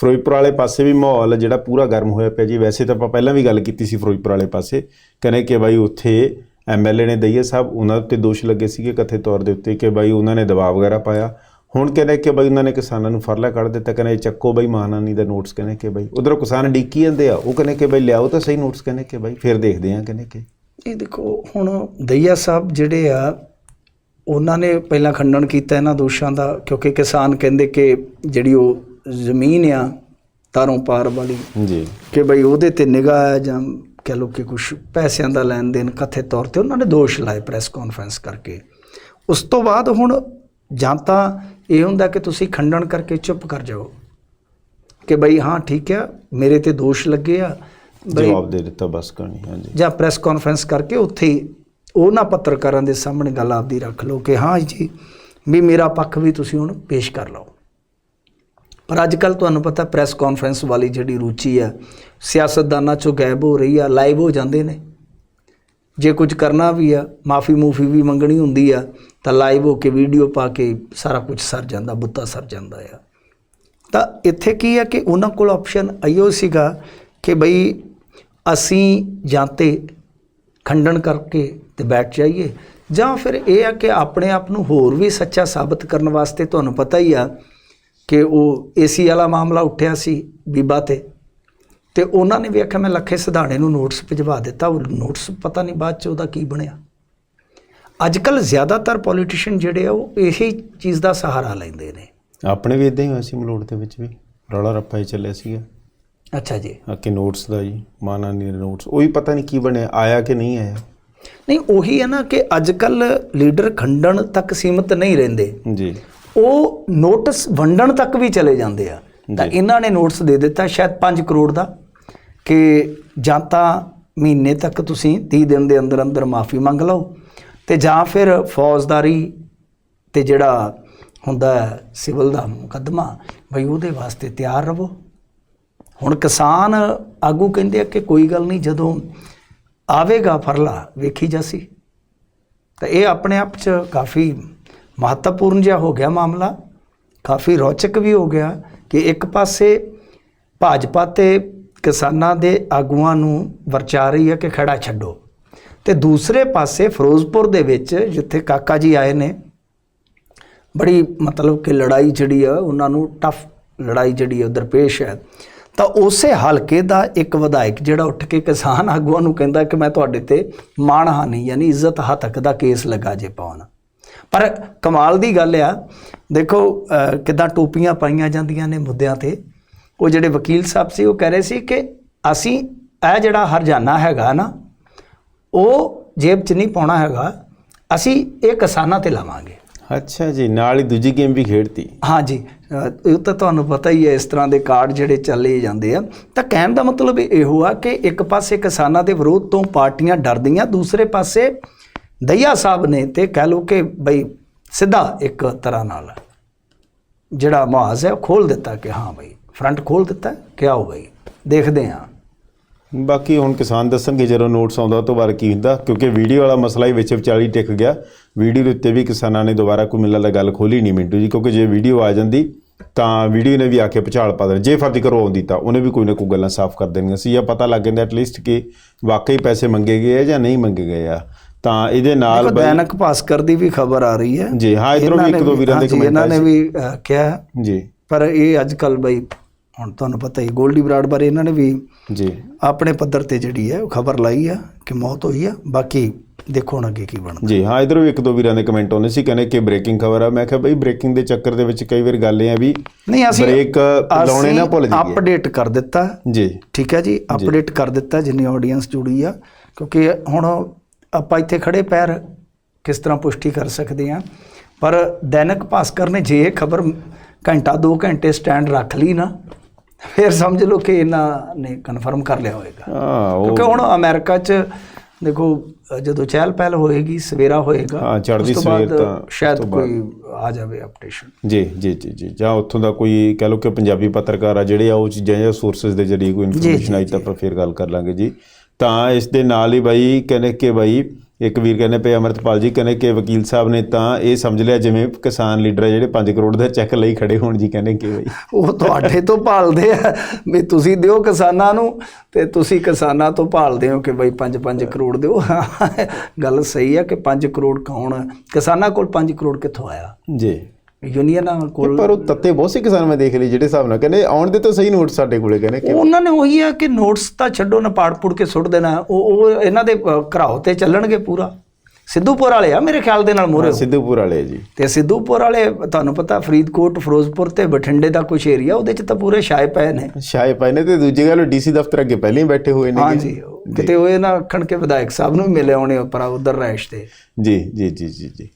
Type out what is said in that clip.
ਫਿਰੋਜ਼ਪੁਰ ਵਾਲੇ ਪਾਸੇ ਵੀ ਮਾਹੌਲ ਜਿਹੜਾ ਪੂਰਾ ਗਰਮ ਹੋਇਆ ਪਿਆ ਜੀ। ਵੈਸੇ ਤਾਂ ਆਪਾਂ ਪਹਿਲਾਂ ਵੀ ਗੱਲ ਕੀਤੀ ਸੀ ਫਿਰੋਜ਼ਪੁਰ ਵਾਲੇ ਪਾਸੇ। ਕਹਿੰਦੇ ਕਿ ਬਾਈ ਉੱਥੇ ਐਮਐਲਏ ਨੇ ਦਈਏ ਸਾਹਿਬ, ਉਹਨਾਂ ਉੱਤੇ ਦੋਸ਼ ਲੱਗੇ ਸੀਗੇ ਕਥਿਤ ਤੌਰ ਦੇ ਉੱਤੇ ਕਿ ਬਾਈ ਉਹਨਾਂ ਨੇ ਦਬਾਅ ਵਗੈਰਾ ਪਾਇਆ। ਹੁਣ ਕਹਿੰਦੇ ਕਿ ਬਾਈ ਉਹਨਾਂ ਨੇ ਕਿਸਾਨਾਂ ਨੂੰ ਫਰਲਾ ਕੱਢ ਦਿੱਤਾ। ਕਹਿੰਦੇ ਚੱਕੋ ਬਾਈ ਮਾਨਾਨੀ ਦਾ ਨੋਟਸ, ਕਹਿੰਦੇ ਕਿ ਬਾਈ ਉਧਰੋਂ ਕਿਸਾਨ ਡੀਕੀ ਜਾਂਦੇ ਆ, ਉਹ ਕਹਿੰਦੇ ਕਿ ਬਾਈ ਲਿਆਓ ਤਾਂ ਸਹੀ ਨੋਟਸ, ਕਹਿੰਦੇ ਕਿ ਬਾਈ ਫਿਰ ਦੇਖਦੇ ਆ, ਕਹਿੰਦੇ ਕਿ। ਇਹ ਦੇਖੋ, ਹੁਣ ਦਈਆ ਸਾਹਿਬ ਜਿਹੜੇ ਆ, ਉਹਨਾਂ ਨੇ ਪਹਿਲਾਂ ਖੰਡਨ ਕੀਤਾ ਇਹਨਾਂ ਦੋਸ਼ਾਂ ਦਾ, ਕਿਉਂਕਿ ਕਿਸਾਨ ਕਹਿੰਦੇ ਕਿ ਜਿਹੜੀ ਉਹ ਜ਼ਮੀਨ ਆ ਤਾਰੋਂ ਪਾਰ ਵਾਲੀ। ਜੀ। ਕਿ ਬਈ ਉਹਦੇ ਤੇ ਨਿਗਾਹ ਹੈ ਜਾਂ ਕਹ ਲੋ ਕਿ ਕੁਝ ਪੈਸਿਆਂ ਦਾ ਲੈਣ ਦੇਣ ਕਥਿਤ ਤੌਰ ਤੇ ਉਹਨਾਂ ਨੇ ਦੋਸ਼ ਲਾਏ ਪ੍ਰੈਸ ਕਾਨਫਰੰਸ ਕਰਕੇ। ਉਸ ਤੋਂ ਬਾਅਦ ਹੁਣ ਜਾਂ ਤਾਂ ਇਹ ਹੁੰਦਾ ਕਿ ਤੁਸੀਂ ਖੰਡਨ ਕਰਕੇ ਚੁੱਪ ਕਰ ਜਾਓ ਕਿ ਬਈ ਹਾਂ ਠੀਕ ਆ ਮੇਰੇ ਤੇ ਦੋਸ਼ ਲੱਗੇ ਆ ਜਵਾਬ ਦੇ ਦਿੱਤਾ ਬਸ ਕਰਨੀ ਹਾਂਜੀ। ਜਾਂ ਪ੍ਰੈਸ ਕਾਨਫਰੰਸ ਕਰਕੇ ਉੱਥੇ ਉਹਨਾਂ ਪੱਤਰਕਾਰਾਂ ਦੇ ਸਾਹਮਣੇ ਗੱਲ ਆਪਦੀ ਰੱਖ ਲਓ ਕਿ ਹਾਂ ਜੀ ਵੀ ਮੇਰਾ ਪੱਖ ਵੀ ਤੁਸੀਂ ਹੁਣ ਪੇਸ਼ ਕਰ ਲਓ। ਪਰ ਅੱਜ ਕੱਲ ਤੁਹਾਨੂੰ ਪਤਾ ਪ੍ਰੈਸ ਕਾਨਫਰੰਸ ਵਾਲੀ ਜਿਹੜੀ ਰੁਚੀ ਆ, ਸਿਆਸਤਦਾਨਾਂ ਚੋਂ ਗਾਇਬ ਹੋ ਰਹੀ ਆ, ਲਾਈਵ ਹੋ ਜਾਂਦੇ ਨੇ। ਜੇ ਕੁਝ ਕਰਨਾ ਵੀ ਆ, ਮਾਫੀ ਮੂਫੀ ਵੀ ਮੰਗਣੀ ਹੁੰਦੀ ਆ, ਤਾਂ ਲਾਈਵ ਹੋ ਕੇ ਵੀਡੀਓ ਪਾ ਕੇ ਸਾਰਾ ਕੁਝ ਸਰ ਜਾਂਦਾ, ਬੁੱਤਾ ਸਰ ਜਾਂਦਾ ਆ। ਤਾਂ ਇੱਥੇ ਕੀ ਆ ਕਿ ਉਹਨਾਂ ਕੋਲ ਆਪਸ਼ਨ ਆਇਓ ਸੀਗਾ ਕਿ ਬਈ ਅਸੀਂ ਜਾਂ ਤੇ ਖੰਡਨ ਕਰਕੇ ਤੇ ਬੈਠ ਜਾਈਏ। ਜਾਂ ਫਿਰ ਇਹ ਆ ਕਿ ਆਪਣੇ ਆਪ ਨੂੰ ਹੋਰ ਵੀ ਸੱਚਾ ਸਾਬਤ ਕਰਨ ਵਾਸਤੇ ਤੁਹਾਨੂੰ ਪਤਾ ਹੀ ਆ ਕਿ ਉਹ ਏਸੀ ਵਾਲਾ ਮਾਮਲਾ ਉੱਠਿਆ ਸੀ ਬੀਬਾ ਤੇ। ਤੇ ਉਹਨਾਂ ਨੇ ਵੀ ਆਖਿਆ ਮੈਂ ਲੱਖੇ ਸਿਧਾਣੇ ਨੂੰ ਨੋਟਿਸ ਭਿਜਵਾ ਦਿੱਤਾ। ਉਹ ਨੋਟਿਸ ਪਤਾ ਨਹੀਂ ਬਾਅਦ ਚ ਉਹਦਾ ਕੀ ਬਣਿਆ। ਅੱਜ ਕੱਲ ਜ਼ਿਆਦਾਤਰ ਪੋਲੀਟੀਸ਼ੀਅਨ ਜਿਹੜੇ ਆ ਉਹ ਇਹੀ ਚੀਜ਼ ਦਾ ਸਹਾਰਾ ਲੈਂਦੇ ਨੇ। ਆਪਣੇ ਵੀ ਇਦਾਂ ਹੀ ਹੋਇਆ ਸੀ ਮਲੋੜ ਦੇ ਵਿੱਚ ਵੀ। ਰੌਲਾ ਰੱਪਾ ਹੀ ਚੱਲਿਆ ਸੀਗਾ। ਅੱਛਾ ਜੀ। ਆ ਕਿ ਨੋਟਸ ਦਾ ਜੀ ਮਾਨਾਨੀ ਦੇ ਨੋਟਸ ਉਹ ਪਤਾ ਨਹੀਂ ਕੀ ਬਣਿਆ ਆਇਆ ਕਿ ਨਹੀਂ ਆਇਆ। ਨਹੀਂ ਉਹੀ ਹੈ ਨਾ ਕਿ ਅੱਜ ਕੱਲ ਲੀਡਰ ਖੰਡਣ ਤੱਕ ਸੀਮਤ ਨਹੀਂ ਰਹਿੰਦੇ। ਜੀ। ਉਹ ਨੋਟਿਸ ਵੰਡਣ ਤੱਕ ਵੀ ਚਲੇ ਜਾਂਦੇ ਆ। ਤਾਂ। ਇਹਨਾਂ ਨੇ ਨੋਟਿਸ ਦੇ ਦਿੱਤਾ ਸ਼ਾਇਦ 5 ਕਰੋੜ ਦਾ ਕਿ ਜਾਂ ਤਾਂ ਮਹੀਨੇ ਤੱਕ ਤੁਸੀਂ 30 ਦਿਨ ਦੇ ਅੰਦਰ ਅੰਦਰ ਮਾਫੀ ਮੰਗ ਲਓ ਤੇ ਜਾਂ ਫਿਰ ਫੌਜਦਾਰੀ ਤੇ ਜਿਹੜਾ ਹੁੰਦਾ ਸਿਵਲ ਦਾ ਮੁਕੱਦਮਾ ਭਈ ਉਹਦੇ ਵਾਸਤੇ ਤਿਆਰ ਰਹੋ। ਹੁਣ ਕਿਸਾਨ ਆਗੂ ਕਹਿੰਦੇ ਆ ਕਿ ਕੋਈ ਗੱਲ ਨਹੀਂ ਜਦੋਂ ਆਵੇਗਾ ਫਰਲਾ ਵੇਖੀ ਜਾਸੀ। ਤਾਂ ਇਹ ਆਪਣੇ ਆਪ 'ਚ ਕਾਫੀ ਮਹੱਤਵਪੂਰਨ ਜਿਹਾ ਹੋ ਗਿਆ ਮਾਮਲਾ। ਕਾਫੀ ਰੌਚਕ ਵੀ ਹੋ ਗਿਆ ਕਿ ਇੱਕ ਪਾਸੇ ਭਾਜਪਾ ਤੇ ਕਿਸਾਨਾਂ ਦੇ ਆਗੂਆਂ ਨੂੰ ਵਰਚਾ ਰਹੀ ਹੈ ਕਿ ਖੜਾ ਛੱਡੋ ਤੇ ਦੂਸਰੇ ਪਾਸੇ ਫਿਰੋਜ਼ਪੁਰ ਦੇ ਵਿੱਚ ਜਿੱਥੇ ਕਾਕਾ ਜੀ ਆਏ ਨੇ, ਬੜੀ ਮਤਲਬ ਕਿ ਲੜਾਈ ਜਿਹੜੀ ਆ, ਉਹਨਾਂ ਨੂੰ ਟਫ ਲੜਾਈ ਜਿਹੜੀ ਉਧਰ ਪੇਸ਼ ਹੈ। ਤਾਂ ਉਸੇ ਹਲਕੇ ਦਾ ਇੱਕ ਵਿਧਾਇਕ ਜਿਹੜਾ ਉੱਠ ਕੇ ਕਿਸਾਨ ਆਗੂਆਂ ਨੂੰ ਕਹਿੰਦਾ ਕਿ ਮੈਂ ਤੁਹਾਡੇ ਤੇ ਮਾਣਹਾਨੀ ਯਾਨੀ ਇੱਜ਼ਤ ਹੱਤਕ ਦਾ ਕੇਸ ਲਗਾ ਜੇ ਪਾਉਣਾ। ਪਰ ਕਮਾਲ ਦੀ ਗੱਲ ਆ ਦੇਖੋ ਕਿੱਦਾਂ ਟੋਪੀਆਂ ਪਾਈਆਂ ਜਾਂਦੀਆਂ ਨੇ ਮੁੱਦਿਆਂ ਤੇ। ਉਹ ਜਿਹੜੇ ਵਕੀਲ ਸਾਹਿਬ ਸੀ ਉਹ ਕਹਿ ਰਹੇ ਸੀ ਕਿ ਅਸੀਂ ਇਹ ਜਿਹੜਾ ਹਰਜਾਨਾ ਹੈਗਾ ਨਾ ਉਹ ਜੇਬ 'ਚ ਨਹੀਂ ਪਾਉਣਾ ਹੈਗਾ ਅਸੀਂ ਇਹ ਕਿਸਾਨਾਂ ਤੇ ਲਾਵਾਂਗੇ। ਅੱਛਾ ਜੀ ਨਾਲ ਹੀ ਦੂਜੀ ਗੇਮ ਵੀ ਖੇਡਤੀ। ਹਾਂਜੀ ਅ, ਇਹ ਤਾਂ ਤੁਹਾਨੂੰ ਪਤਾ ਹੀ ਹੈ ਇਸ ਤਰ੍ਹਾਂ ਦੇ ਕਾਰਡ ਜਿਹੜੇ ਚੱਲੇ ਜਾਂਦੇ ਆ। ਤਾਂ ਕਹਿਣ ਦਾ ਮਤਲਬ ਇਹੋ ਆ ਕਿ ਇੱਕ ਪਾਸੇ ਕਿਸਾਨਾਂ ਦੇ ਵਿਰੋਧ ਤੋਂ ਪਾਰਟੀਆਂ ਡਰਦੀਆਂ ਦੂਸਰੇ ਪਾਸੇ ਦਈਆ ਸਾਹਿਬ ਨੇ ਤੇ ਕਹਿ ਲਓ ਕਿ ਬਈ ਸਿੱਧਾ ਇੱਕ ਤਰ੍ਹਾਂ ਨਾਲ ਜਿਹੜਾ ਮੁਹਾਜ਼ ਹੈ ਉਹ ਖੋਲ ਦਿੱਤਾ ਕਿ ਹਾਂ ਬਈ ਫਰੰਟ ਖੋਲ ਦਿੱਤਾ, ਕਿ ਆਓ ਬਈ, ਦੇਖਦੇ ਹਾਂ। ਬਾਕੀ ਹੁਣ ਕਿਸਾਨ ਦੱਸਣਗੇ ਜਦੋਂ ਨੋਟਸ ਆਉਂਦਾ ਉਹ ਤੋਂ ਬਾਅਦ ਕੀ ਹੁੰਦਾ, ਕਿਉਂਕਿ ਵੀਡੀਓ ਵਾਲਾ ਮਸਲਾ ਹੀ ਵਿੱਚ ਵਿਚਾਲੀ ਟਿਕ ਗਿਆ। ਵੀਡੀਓ ਦੇ ਉੱਤੇ ਵੀ ਕਿਸਾਨਾਂ ਨੇ ਦੁਬਾਰਾ ਕੋਈ ਮਿਲਣ ਦਾ ਗੱਲ ਖੋਲੀ ਨਹੀਂ ਮਿੰਟੂ ਜੀ, ਕਿਉਂਕਿ ਜੇ ਵੀਡੀਓ ਆ ਜਾਂਦੀ, ਤਾਂ ਵੀਡੀਓ ਨੇ ਵੀ ਆ ਕੇ ਭੁਚਾਲ ਪਾ ਦੇਣਾ। ਜੇ ਫਰਜ਼ ਕਰੋ ਆਉਂਦੀ ਤਾਂ ਉਹਨੇ ਵੀ ਕੋਈ ਨਾ ਕੋਈ ਗੱਲਾਂ ਸਾਫ਼ ਕਰ ਦੇਣੀਆਂ ਸੀ। ਜਾਂ ਪਤਾ ਲੱਗ ਜਾਂਦਾ ਐਟਲੀਸਟ ਕਿ ਵਾਕਈ ਪੈਸੇ ਮੰਗੇ ਗਏ ਆ ਜਾਂ ਨਹੀਂ ਮੰਗੇ ਗਏ ਆ। ਤਾਂ ਇਹਦੇ ਨਾਲ ਬਈ- ਦੈਨਿਕ ਭਾਸਕਰ ਦੀ ਵੀ ਖਬਰ ਆ ਰਹੀ ਹੈ। ਜੀ ਹਾਂ ਇਧਰੋਂ ਵੀ ਇੱਕ ਦੋ ਵੀਰਾਂ ਦੇ ਕਮੈਂਟ ਇਹਨਾਂ ਨੇ ਵੀ ਕਿਹਾ ਜੀ। ਪਰ ਇਹ ਅੱਜ ਕੱਲ ਬਈ ਹੁਣ ਤੁਹਾਨੂੰ ਪਤਾ ਹੀ ਗੋਲਡੀ ਬਰਾੜ ਬਾਰੇ ਇਹਨਾਂ ਨੇ ਵੀ ਜੀ। ਆਪਣੇ ਪੱਧਰ ਤੇ ਜਿਹੜੀ ਹੈ ਉਹ ਖਬਰ ਲਾਈ ਆ ਕਿ ਮੌਤ ਹੋਈ ਆ ਬਾਕੀ ਦੇਖੋ ਹੁਣ ਅੱਗੇ ਕੀ ਬਣਦਾ। ਜੀ ਹਾਂ ਇਧਰੋਂ ਵੀ ਇੱਕ ਦੋ ਵੀਰਾਂ ਦੇ ਕਮੈਂਟ ਆਉਂਦੇ ਸੀ ਕਹਿੰਦੇ ਕਿ ਬ੍ਰੇਕਿੰਗ ਖਬਰ ਆ। ਮੈਂ ਕਿਹਾ ਬਈ ਬ੍ਰੇਕਿੰਗ ਦੇ ਚੱਕਰ ਦੇ ਵਿੱਚ ਕਈ ਵਾਰ ਗੱਲ ਇਹ ਆ ਵੀ ਨਹੀਂ ਅਸੀਂ ਬ੍ਰੇਕ ਲਾਉਣੇ ਨਾ ਭੁੱਲ ਜਾਈਏ। ਅਪਡੇਟ ਕਰ ਦਿੱਤਾ। ਜੀ। ਠੀਕ ਹੈ ਜੀ ਅਪਡੇਟ ਕਰ ਦਿੱਤਾ ਜਿੰਨੀ ਆਡੀਅנס ਜੁੜੀ ਆ। ਕਿਉਂਕਿ ਹੁਣ ਆਪਾਂ ਇੱਥੇ ਖੜੇ ਪੈਰ ਕਿਸ ਤਰ੍ਹਾਂ ਪੁਸ਼ਟੀ ਕਰ ਸਕਦੇ ਆ ਪਰ ਦੈਨਿਕ ਭਾਸਕਰ ਨੇ ਜੇ ਇਹ ਖਬਰ ਘੰਟਾ 2 ਘੰਟੇ ਸਟੈਂਡ ਰੱਖ ਲਈ ਨਾ ਫਿਰ ਸਮਝ ਲਓ ਕਿ ਇਹਨਾਂ ਨੇ ਕਨਫਰਮ ਕਰ ਲਿਆ ਹੋਵੇਗਾ ਹਾਂ ਕਿਉਂਕਿ ਹੁਣ ਅਮਰੀਕਾ 'ਚ ਦੇਖੋ ਜਦੋਂ ਚਹਿਲ ਪਹਿਲ ਹੋਏਗੀ ਸਵੇਰਾ ਹੋਏਗਾ ਹਾਂ, ਚੜ੍ਹਦੀ ਸਵੇਰ ਤਾਂ- ਸ਼ਾਇਦ। ਕੋਈ ਆ ਜਾਵੇ ਅਪਡੇਸ਼ਨ ਜੀ ਜੀ ਜੀ ਜੀ ਜਾਂ ਉੱਥੋਂ ਦਾ ਕੋਈ ਕਹ ਲਓ ਕਿ ਪੰਜਾਬੀ ਪੱਤਰਕਾਰ ਆ ਜਿਹੜੇ ਆ ਉਹ ਚੀਜ਼ਾਂ ਜਾਂ ਸੋਰਸਸ ਦੇ ਜਰੀਏ ਕੋਈ ਇਨਫੋਰਮੇਸ਼ਨ ਆਈ ਤਾਂ ਆਪਾਂ ਫੇਰ ਗੱਲ ਕਰ ਲਾਂਗੇ ਜੀ। ਤਾਂ ਇਸ ਦੇ ਨਾਲ ਹੀ ਬਾਈ ਕਹਿੰਦੇ ਕਿ ਬਾਈ ਇੱਕ ਵੀਰ ਕਹਿੰਦੇ ਪਏ ਅਮਰਤਪਾਲ ਜੀ ਕਹਿੰਦੇ ਕਿ ਵਕੀਲ ਸਾਹਿਬ ਨੇ ਤਾਂ ਇਹ ਸਮਝ ਲਿਆ ਜਿਵੇਂ ਕਿਸਾਨ ਲੀਡਰ ਆ ਜਿਹੜੇ 5 ਕਰੋੜ ਦਾ ਚੈੱਕ ਲਈ ਖੜੇ ਹੋਣ ਜੀ ਕਹਿੰਦੇ ਕਿ ਬਈ। ਉਹ ਤੁਹਾਡੇ ਤੋਂ ਭਾਲਦੇ ਆ। ਵੀ ਤੁਸੀਂ ਦਿਓ ਕਿਸਾਨਾਂ ਨੂੰ ਤੇ ਤੁਸੀਂ ਕਿਸਾਨਾਂ ਤੋਂ ਭਾਲਦੇ ਹੋ ਕਿ ਬਈ 5-5 ਕਰੋੜ ਦਿਓ। ਗੱਲ ਸਹੀ ਹੈ ਕਿ 5 ਕਰੋੜ ਕੌਣ? ਕਿਸਾਨਾਂ ਕੋਲ 5 ਕਰੋੜ ਕਿੱਥੋਂ ਆਇਆ? ਜੀ। ਯੂਨੀਅਨਾਂ ਕੋਲ ਪਰ ਉਹ ਤੱਤੇ ਬਹੁਤ ਸੇ ਕਿਸਾਨ ਮੈਂ ਦੇਖ ਲਈ ਜਿਹੜੇ ਹਿਸਾਬ ਨਾਲ। ਕਹਿੰਦੇ ਆਉਣ ਦੇ ਤਾਂ ਸਹੀ ਨੋਟ ਸਾਡੇ ਕੋਲੇ ਕਹਿੰਦੇ ਕਿ ਉਹਨਾਂ ਨੇ ਉਹੀ ਹੈ ਕਿ ਨੋਟਸ ਤਾਂ ਛੱਡੋ ਨਾ ਪਾੜ ਪੁੜ ਕੇ ਸੁੱਟ ਦੇਣਾ। ਉਹ ਉਹ ਇਹਨਾਂ ਦੇ ਘਰਾਓ ਤੇ ਚੱਲਣਗੇ ਪੂਰਾ। ਸਿੱਧੂਪੁਰ ਵਾਲੇ ਆ ਮੇਰੇ ਖਿਆਲ ਦੇ ਨਾਲ ਮੋਰੇ ਸਿੱਧੂਪੁਰ ਵਾਲੇ ਜੀ। ਤੇ ਸਿੱਧੂਪੁਰ ਵਾਲੇ ਤੁਹਾਨੂੰ ਪਤਾ ਫਰੀਦਕੋਟ ਫਿਰੋਜ਼ਪੁਰ ਤੇ ਬਠਿੰਡੇ ਦਾ ਕੁਝ ਏਰੀਆ ਉਹਦੇ ਚ ਤਾਂ ਪੂਰੇ ਛਾਏ ਪਏ ਨੇ। ਸ਼ਾਇਦ ਪਾਈ ਨੇ ਤੇ ਦੂਜੀ ਗੱਲ ਡੀਸੀ ਦਫ਼ਤਰ ਅੱਗੇ ਪਹਿਲਾਂ ਹੀ ਬੈਠੇ ਹੋਏ ਨੇ ਹਾਂਜੀ ਕਿਤੇ ਉਹ ਇਹ ਨਾ ਆਖਣ ਕੇ ਵਿਧਾਇਕ ਸਾਹਿਬ ਨੂੰ ਵੀ ਮਿਲੇ ਆਉਣੇ ਉੱਪਰ ਉਧਰ ਰਹਿਸ਼ ਤੇ। ਜੀ ਜੀ ਜੀ ਜੀ ਜੀ।